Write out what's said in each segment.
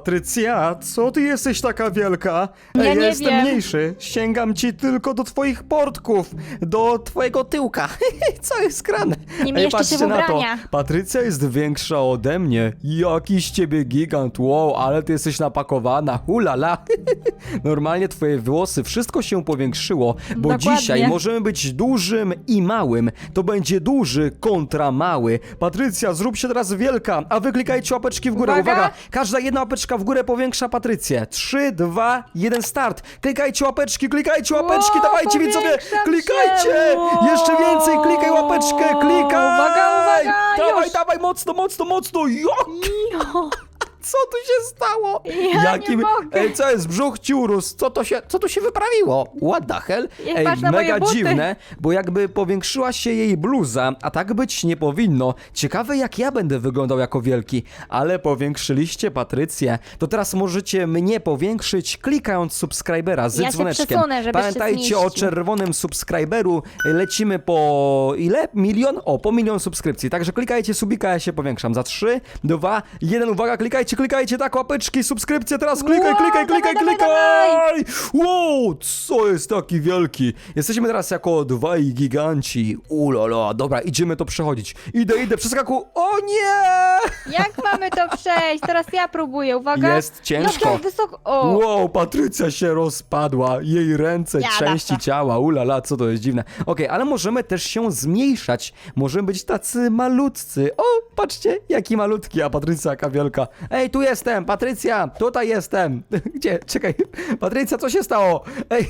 Patrycja, co ty jesteś taka wielka? Ja nie jestem wiem. mniejszy. Sięgam ci tylko do twoich portków, do twojego tyłka. Co jest grane? Nie Ej, mieszczę się w patrzcie na to. Patrycja jest większa ode mnie. Jaki z ciebie gigant, wow, ale ty jesteś napakowana, hulala. Normalnie twoje włosy, wszystko się powiększyło, bo Dokładnie. dzisiaj możemy być dużym i małym. To będzie duży kontra mały. Patrycja, zrób się teraz wielka, a wy klikajcie łapeczki w górę. Uwaga. Uwaga, każda jedna łapeczka w górę powiększa Patrycję. 3, 2, 1, start. Klikajcie łapeczki, klikajcie łapeczki, Wow, dawajcie widzowie, powiększam klikajcie! się. Jeszcze więcej, klikaj łapeczkę, klikaj! Uwaga, uwaga, Dawaj, już. dawaj, mocno, mocno, mocno! Jak? Jo, Co tu się stało? Ja nie mogę. Ej, co jest? Brzuch ci urósł. Co to się, co tu się wyprawiło? What the hell? Ej, Ej, patrz na moje mega buty. dziwne, bo jakby powiększyła się jej bluza, a tak być nie powinno. Ciekawe jak ja będę wyglądał jako wielki, ale powiększyliście Patrycję. To teraz możecie mnie powiększyć klikając subskrybera z Ja się dzwoneczkiem. przesunę, żebyś się Pamiętajcie o zmieścił. czerwonym subskryberu. Lecimy po ile? Milion? O, po milion subskrypcji. Także klikajcie subika, ja się powiększam. Za 3, 2, 1. Uwaga, klikajcie, klikajcie, tak, łapeczki, subskrypcje. Teraz klikaj, Wow, klikaj, klikaj, dawaj, klikaj. Wow, co jest taki wielki? Jesteśmy teraz jako dwaj giganci. Ulala, dobra, idziemy to przechodzić. Idę, idę, przeskaku. O nie! jak mamy to przejść? Teraz ja próbuję, uwaga. Jest ciężko. Jak wysoko. O, Wow, Patrycja się rozpadła, jej ręce, Ja części lasza. ciała, ulala, co to jest dziwne. Okej, ale możemy też się zmniejszać, możemy być tacy malutcy. O, patrzcie, jaki malutki, a Patrycja jaka wielka. Ej, tu jestem, Patrycja, tutaj jestem. Gdzie? Czekaj, Patrycja, co się stało? Ej,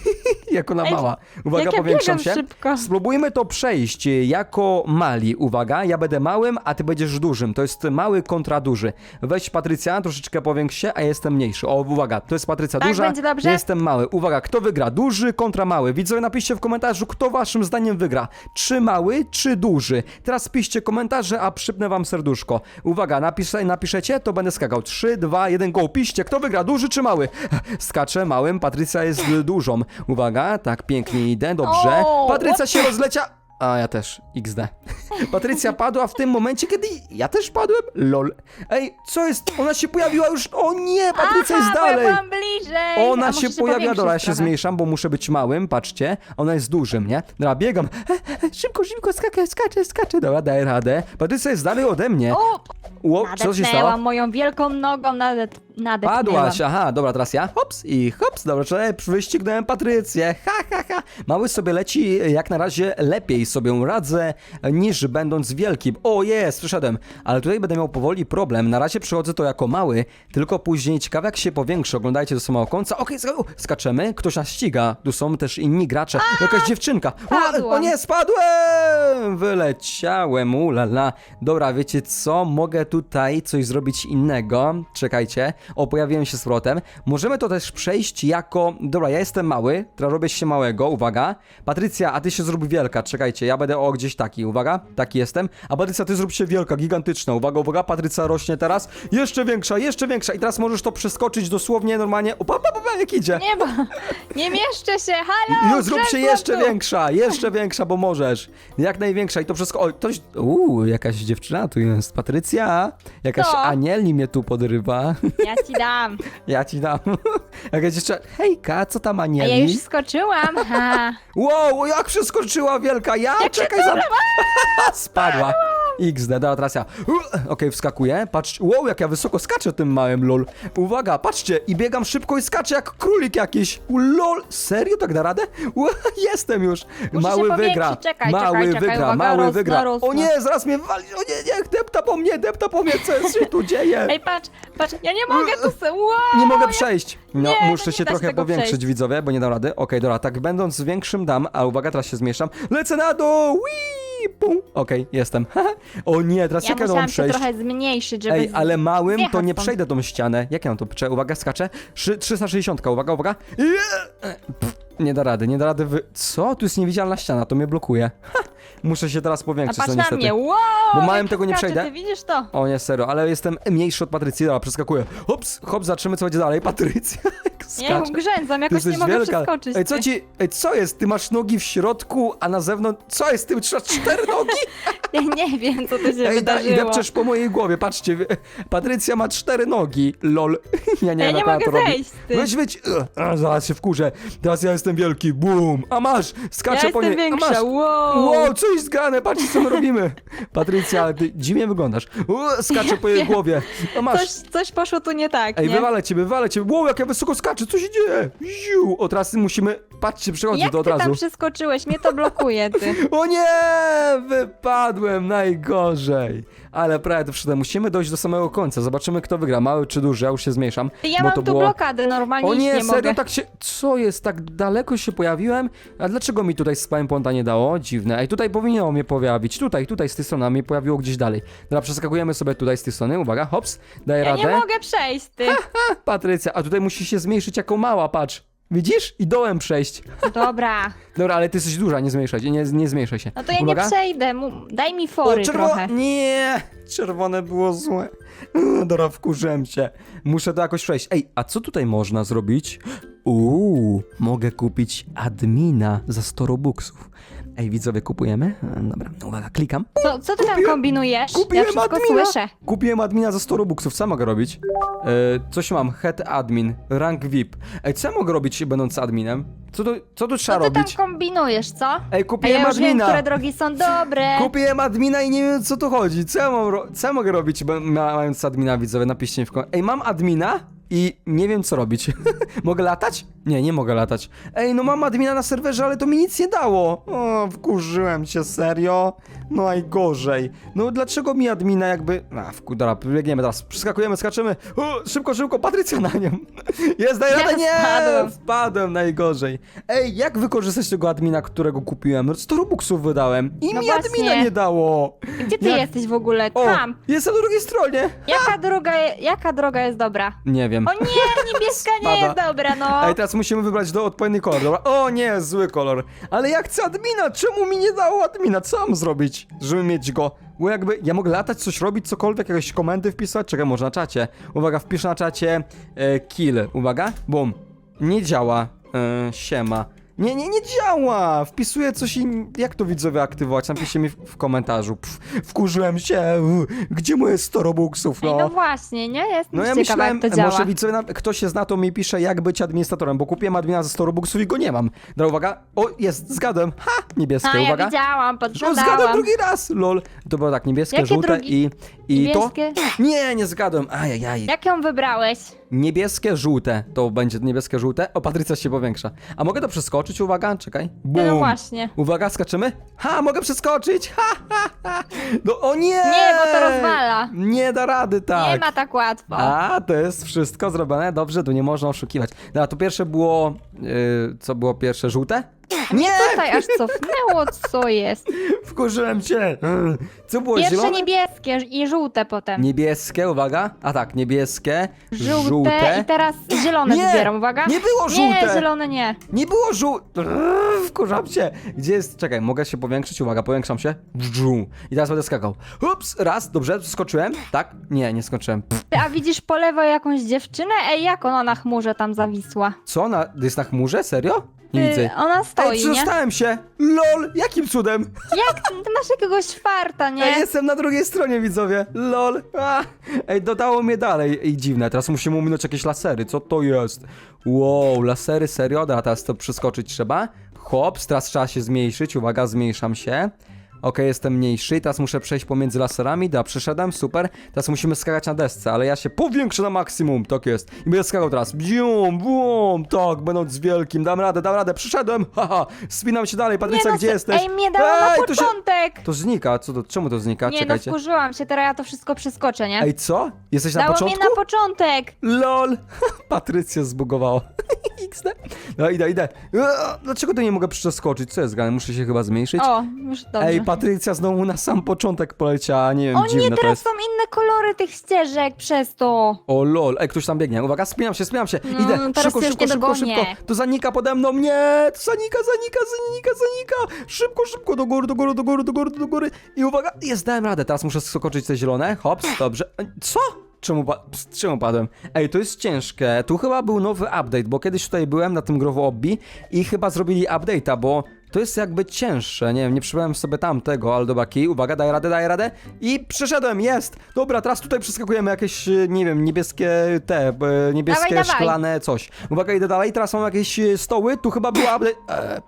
jak ona Ej, mała. Uwaga, jak ja powiększam biegam się. szybko. Spróbujmy to przejść jako mali. Uwaga, ja będę małym, a ty będziesz dużym. To jest mały kontra duży. Weź Patrycja, troszeczkę powiększ się, a ja jestem mniejszy. O, uwaga, to jest Patrycja Tak duża, będzie dobrze? ja jestem mały. Uwaga, kto wygra? Duży kontra mały. Widzowie, napiszcie w komentarzu, kto waszym zdaniem wygra. Czy mały, czy duży? Teraz piszcie komentarze, a przypnę wam serduszko. Uwaga, napisz, napiszecie, to będę skakał. 3, 2, 1, go. Piszcie, kto wygra, duży czy mały? Skaczę małym, Patrycja jest dużą. Uwaga, tak, pięknie idę, dobrze. O, Patrycja się rozlecia... A ja też, XD. Patrycja padła w tym momencie, kiedy ja też padłem? Lol. Ej, co jest? Ona się pojawiła już. O nie, Patrycja Aha, jest bo ja dalej. byłam bliżej. A Ona muszę się pojawia, powiększyć dobra, ja się trochę. zmniejszam, bo muszę być małym, patrzcie. Ona jest dużym, nie? Dobra, biegam. Szybko, szybko, skaczę, skaczę, skaczę. Dobra, daję radę. Patrycja jest dalej ode mnie. O, Ło, co się stało? nadepnęłam moją wielką nogą, nadet, nadepnęłam. Padłaś, aha, dobra, teraz ja. Hops i hops, dobra, czyli wyścignąłem Patrycję. Ha, ha, ha. Mały sobie leci, jak na razie lepiej sobie radzę, niż będąc wielkim. O, jest, przyszedłem. Ale tutaj będę miał powoli problem. Na razie przychodzę to jako mały, tylko później ciekawe jak się powiększy. Oglądajcie do samego końca. Okej, u, skaczemy, ktoś nas ściga. Tu są też inni gracze. Jakaś dziewczynka. O, o nie, spadłem! Wyleciałem, ulala. Dobra, wiecie co? Mogę tutaj coś zrobić innego. Czekajcie. O, pojawiłem się z powrotem. Możemy to też przejść jako... Dobra, ja jestem mały, teraz robię się małego, uwaga. Patrycja, a ty się zrób wielka, czekajcie, ja będę o gdzieś taki, uwaga, taki jestem. A Patrycja, ty zrób się wielka, gigantyczna, uwaga, uwaga, Patrycja rośnie teraz. Jeszcze większa, jeszcze większa i teraz możesz to przeskoczyć dosłownie normalnie. O, pa, jak idzie. Nie, nie mieszczę się, halo! Już zrób się jeszcze tu. większa, jeszcze większa, bo możesz. Jak największa i to wszystko. O, ktoś. Uuu, jakaś dziewczyna tu jest. Patrycja. Jakaś Co? Anielni mnie tu podrywa. Ja ci dam. Ja ci dam. Jakaś dziewczyna. Hejka, co tam A Anieli? ja już skoczyłam. Ha. Wow, jak przeskoczyła wielka ja? Jak się Czekaj za. Spadła. XD, dobra, teraz ja. Okej, wskakuję. Patrz, wow, jak ja wysoko skaczę tym małym, lol. Uwaga, patrzcie, i biegam szybko i skaczę jak królik jakiś. U, Lol, serio tak da radę? U, Jestem już. Muszę mały się wygra. czekaj, mały czekaj, czekaj, wygra, uwaga, mały rosnę, wygra. rosnę. O nie, zaraz mnie wali. O nie, nie, depta po mnie, depta po mnie, co się tu dzieje? Ej, patrz, patrz, ja nie mogę tu se... Wow, Nie mogę przejść. No, Nie, muszę się trochę powiększyć, przejść. widzowie, bo nie dam rady. Okej, dobra, tak będąc większym dam, a uwaga, teraz się zmniejszam. Lecę na dół! Wii! Pum! Okej, jestem. o nie, teraz Ja jak ja mam musiałam się przejść? trochę zmniejszyć, żeby... Ej, ale małym to zjechać nie stąd. przejdę tą ścianę. Jak ja mam to? Uwaga, skaczę. Szy- 360, uwaga, uwaga. Pff, Nie da rady, nie da rady wy... Co? Tu jest niewidzialna ściana, to mnie blokuje. Ha! Muszę się teraz A powiększyć, patrz no na niestety. mnie, wow! Bo małym jak tego nie przejdę. Ty widzisz to? O nie, serio, ale jestem mniejszy od Patrycji, dobra, przeskakuję. Hops, hop, zobaczymy co będzie dalej. Patrycja, jak Ja ją Skacz. grzęzam, Ty jakoś nie jesteś mogę wielka. przeskoczyć. Ej, co ty. ci, ej, co jest? Ty masz nogi w środku, a na zewnątrz, co jest? Ty masz cztery nogi? Ja nie wiem, co tu się Ej, da, i wydarzyło. depczesz po mojej głowie, patrzcie, Patrycja ma cztery nogi, lol. Ja nie Ja wiem, nie jak ona mogę to robi. zejść, ty. Weź, weź, Ugh, a, zaraz się wkurzę, teraz ja jestem wielki, bum, a masz, Ja skaczę po jestem niej, a masz. większa, wow. Wow, co jest zgrane, patrzcie co my robimy. Patrycja, ty dziwnie wyglądasz. U, skaczę po jej głowie, a masz. Coś, coś poszło tu nie tak, Ej, nie? wywalę cię, wywalę cię. Wow, jak ja wysoko skaczę, co się dzieje? Ziu, o teraz musimy, patrzcie, przechodzę Jak to od ty tam razu. przeskoczyłeś? Mnie to blokuje, ty. O nie, wypadłem najgorzej. Ale prawie to wszedłem. Musimy dojść do samego końca. Zobaczymy, kto wygra, mały czy duży. Ja już się zmniejszam. Ja bo mam to tu było... blokadę, normalnie O nie, nie serio, mogę. tak się... Co jest? Tak daleko się pojawiłem? A dlaczego mi tutaj spałem ponta nie dało? Dziwne. Ej, tutaj powinno mnie pojawić. Tutaj, tutaj z tej strony, a mnie pojawiło gdzieś dalej. Dobra, przeskakujemy sobie tutaj z tej strony. Uwaga, hops, daję Ja radę. nie mogę przejść, ty. Patrycja, a tutaj musi się zmniejszyć jako mała, patrz. Widzisz? I dołem przejść. Dobra. Dobra, ale ty jesteś duża, nie zmniejszaj się, nie, nie zmniejszaj się. No to ja Uwaga. nie przejdę. Mu- Daj mi fory czerwo- trochę. Nie, czerwone było złe. Dobra, wkurzyłem się. Muszę to jakoś przejść. Ej, a co tutaj można zrobić? Uuu, mogę kupić admina za 100 robuxów. Ej, widzowie, kupujemy? E, Dobra, uwaga, klikam. Co, co ty tam Kupiłem- kombinujesz? Kupiłem ja wszystko admina. słyszę. Kupiłem admina za 100 robuxów, co mogę robić? E, coś mam, head admin, rank VIP. Ej, co ja mogę robić będąc adminem? Co tu, co tu trzeba Co ty tam robić? kombinujesz, co? Ej, A kupiłem ja już wiem, admina. które drogi są dobre. Kupiłem admina i nie wiem co tu chodzi. Co ja, mam ro- co ja mogę robić, ma- mając admina widzowie? Napiszcie mi w komentarzu. Ej, mam admina i nie wiem co robić. mogę latać? Nie, nie mogę latać. Ej, no mam admina na serwerze, ale to mi nic nie dało. O, wkurzyłem się, serio? No najgorzej. No dlaczego mi admina jakby... A, wku, dobra, biegniemy teraz. Przeskakujemy, skaczemy. O, szybko, szybko, Patrycja na nią. Jest, daj Ja radę, nie! spadłem. Wpadłem najgorzej. Ej, jak wykorzystać tego admina, którego kupiłem? 100 robuxów wydałem. I No mi właśnie. admina nie dało. Gdzie ty Jak- jesteś w ogóle? O, Tam. jestem na drugiej stronie. Jaka droga, je- jaka droga jest dobra? Nie wiem. O nie, niebieska nie Spada. jest dobra, no. Ej, teraz musimy wybrać do odpowiedni kolor, dobra? O nie, zły kolor. Ale ja chcę admina, czemu mi nie dało admina? Co mam zrobić, żeby mieć go? Bo jakby, ja mogę latać, coś robić, cokolwiek, jakieś komendy wpisać? Czekaj, może na czacie. Uwaga, wpisz na czacie e, kill. Uwaga, bum. Nie działa. E, siema. Nie, nie, nie działa! Wpisuję coś i jak to widzowie aktywować? Napiszcie mi w, w komentarzu. Pff, wkurzyłem się. Gdzie moje 100 robuxów, Ej, no? no właśnie, nie? Jestem No ja ciekawa, myślałem, jak to działa. może widzowie, na- ktoś się zna, to mi pisze, jak być administratorem, bo kupiłem admina za 100 robuxów i go nie mam. Dobra, uwaga. O, jest, zgadłem. Ha, niebieskie, A, ja uwaga. widziałam, No, zgadłem podglądałam. drugi raz, lol. To było tak, niebieskie, Jakie żółte drugi- i, i Niebieskie? to... Nie, nie zgadłem, ajajaj. Jak ją wybrałeś? Niebieskie, żółte, to będzie niebieskie, żółte. O, Patrycja się powiększa. A mogę to przeskoczyć, uwaga, czekaj. Bum. No właśnie. Uwaga, skaczymy. Ha, mogę przeskoczyć, ha, ha, ha. No, o nie! Nie, bo to rozwala. Nie da rady, tak. Nie ma tak łatwo. A, to jest wszystko zrobione. Dobrze, tu nie można oszukiwać. Dobra, to pierwsze było. Yy, co było pierwsze? Żółte? Nie! Tutaj aż cofnęło, co jest. Wkurzyłem cię! Co było Pierwsze zielone? niebieskie i żółte potem. Niebieskie, uwaga. A tak, niebieskie, Żółte, żółte. i teraz zielone Nie, wybieram, uwaga. nie było żółte. Nie, zielone nie. Nie było żółte! Wkurzam się! Gdzie jest. Czekaj, mogę się powiększyć? Uwaga, powiększam się. Bżu. I teraz będę skakał. Ups, raz, dobrze, skoczyłem? Tak? Nie, nie skoczyłem. Pff. Ty, A widzisz po lewo jakąś dziewczynę? Ej, jak ona na chmurze tam zawisła? Co? Na, jest na chmurze? Serio? Nie widzę. ona Ej, stoi, nie? przestałem się! LOL! Jakim cudem? Jak? Ty masz jakiegoś farta, nie? Ej, jestem na drugiej stronie, widzowie. LOL. A. Ej, dodało mnie dalej. Ej, dziwne, teraz musimy uminąć jakieś lasery. Co to jest? Wow, lasery, serio? Dobra, teraz to przeskoczyć trzeba. Hop, teraz trzeba się zmniejszyć. Uwaga, zmniejszam się. Okej, jestem mniejszy. Teraz muszę przejść pomiędzy laserami. Da, przeszedłem, super. Teraz musimy skakać na desce, ale ja się powiększę na maksimum. Tak jest. I będę skakał teraz. Bium, bum, tak, będąc wielkim. Dam radę, dam radę. Przyszedłem. Haha, spinam się dalej. Patrycja, no, gdzie se- jesteś? Ej, mnie dało na to się... początek! To znika. Co to, czemu to znika? Nie, no Czekajcie. wkurzyłam się, teraz ja to wszystko przeskoczę, nie? Ej, co? Jesteś na Dało początku? mnie na początek! LOL! Patrycja zbugowała. XD. No idę, idę. Eee, Dlaczego to nie mogę przeskoczyć? Co jest grane? Muszę się chyba zmniejszyć? O, już dobrze. Ej, Patrycja znowu na sam początek poleciała, nie wiem, o dziwne nie, to teraz jest. są inne kolory tych ścieżek przez to. O lol, ej, ktoś tam biegnie. Uwaga, spinam się, spinam się. No, Idę. teraz Szybko, już szybko, nie szybko, dogonię. szybko. To zanika pode mną. Nie, to zanika, zanika, zanika, zanika. Szybko, szybko, do góry, do góry, do góry, do góry, do góry. I uwaga, jest, dałem radę. Teraz muszę skoczyć te zielone. Hops, dobrze. E, Co? Czemu, pa- ps, czemu padłem? Ej, to jest ciężkie. Tu chyba był nowy update, bo kiedyś tutaj byłem na tym Growo Obbi i chyba zrobili update'a, bo to jest jakby cięższe. Nie wiem, nie przypomniałem sobie tamtego, ale dobra, kij, uwaga, daję radę, daję radę. I przeszedłem, jest! Dobra, teraz tutaj przeskakujemy jakieś, e, nie wiem, niebieskie te, e, niebieskie, Dawaj, dawaj. szklane coś. Uwaga, idę dalej, teraz mam jakieś e, stoły, tu chyba był update... E.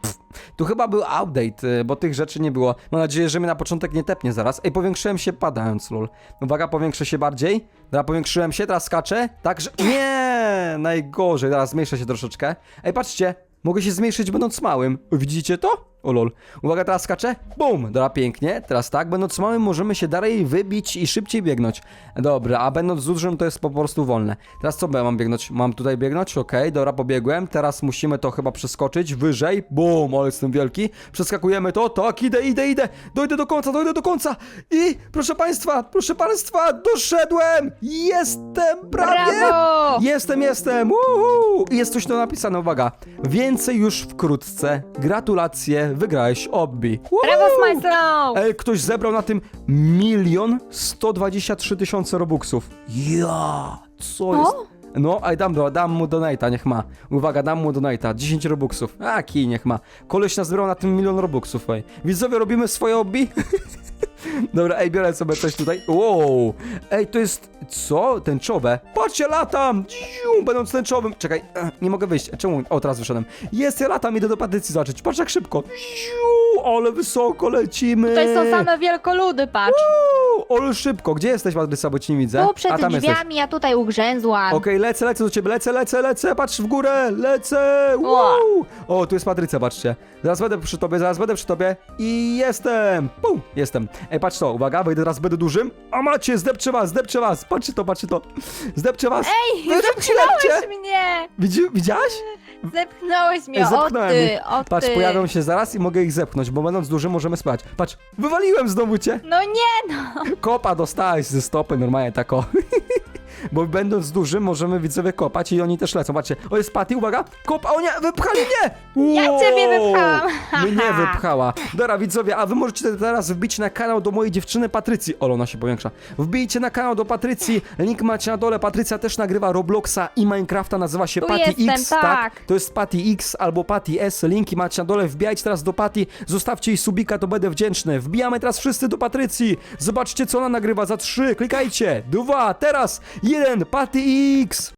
Tu chyba był update, bo tych rzeczy nie było. Mam nadzieję, że mnie na początek nie tepnie zaraz. Ej, powiększyłem się padając, lol. Uwaga, powiększę się bardziej. Dobra, powiększyłem się, teraz skaczę. Także... Nie! Najgorzej, teraz zmniejszę się troszeczkę. Ej, patrzcie, mogę się zmniejszyć będąc małym. Widzicie to? O lol. Uwaga, teraz skaczę. Bum! Dobra, pięknie. Teraz tak, będąc małym możemy się dalej wybić i szybciej biegnąć. Dobra, a będąc dużym to jest po prostu wolne. Teraz co mam biegnąć? Mam tutaj biegnąć? Okej, dobra, pobiegłem. Teraz musimy to chyba przeskoczyć wyżej. Bum! Ale jestem wielki. Przeskakujemy to. Tak, idę, idę, idę. Dojdę do końca, dojdę do końca. I proszę państwa, proszę państwa, doszedłem! Jestem prawie! Brawo! Jestem, jestem! Uhu! Jest coś tu napisane, uwaga. Więcej już wkrótce. Gratulacje, wygrałeś obbi. Brawo, Smajslow! Ej, ktoś zebrał na tym milion 123 tysiące robuxów. Ja, co O? jest? No, aj dam, do, dam mu donata, niech ma. Uwaga, dam mu donata, 10 robuxów. A, kij, niech ma. Koleś nazbierał na tym milion robuxów, ej. Widzowie, robimy swoje obbi? Dobra, ej, biorę sobie coś tutaj. Wow! Ej, to jest. Co? Tęczowe? Patrzcie, latam! Ciu, będąc tęczowym. Czekaj, eh, nie mogę wyjść. Czemu? O, teraz wyszedłem. Jest, ja latam, idę do Patrycji zobaczyć. Patrz jak szybko. Ciu, ale wysoko lecimy. Tutaj są same wielkoludy, patrz. Uuu, Ale szybko. Gdzie jesteś, Patrycja, bo ci nie widzę? Tu przed A tam jesteś. drzwiami, ja tutaj ugrzęzłam. Okej, lecę, lecę do ciebie, lecę, lecę, lecę, patrz w górę, lecę! Wow! O, tu jest Patrycja, patrzcie. Zaraz będę przy tobie, zaraz będę przy tobie i jestem! Pum, jestem. Ej, patrz to, uwaga, wejdę teraz, będę dużym. A macie, zdepczę was, zdepczę was, patrzcie to, patrzcie to. Zdepczę was. Ej, Wy- zepchnąłeś lepcie. mnie! Widzi, widziałaś? Zepchnąłeś mnie, Ej, o zepchnąłem ty, ich. o Patrz, ty. pojawią się zaraz i mogę ich zepchnąć, bo będąc dużym możemy spać. Patrz, wywaliłem znowu cię. No nie no! Kopa dostałeś ze stopy, normalnie tako. Bo będąc dużym możemy widzowie kopać i oni też lecą. Patrzcie, o jest Patty, uwaga, kop, o nie, wypchali mnie! Ja ciebie wypchałam. Mnie wypchała. Dobra widzowie, a wy możecie teraz wbić na kanał do mojej dziewczyny Patrycji. O, ona się powiększa. Wbijcie na kanał do Patrycji, link macie na dole. Patrycja też nagrywa Robloxa i Minecrafta, nazywa się Tu Patty jestem, X, tak. To jest Patty X albo Patty S, linki macie na dole. Wbijajcie teraz do Patty, zostawcie jej subika, to będę wdzięczny. Wbijamy teraz wszyscy do Patrycji. Zobaczcie co ona nagrywa za trzy, klikajcie. Dwa, teraz, jeden, Patty X.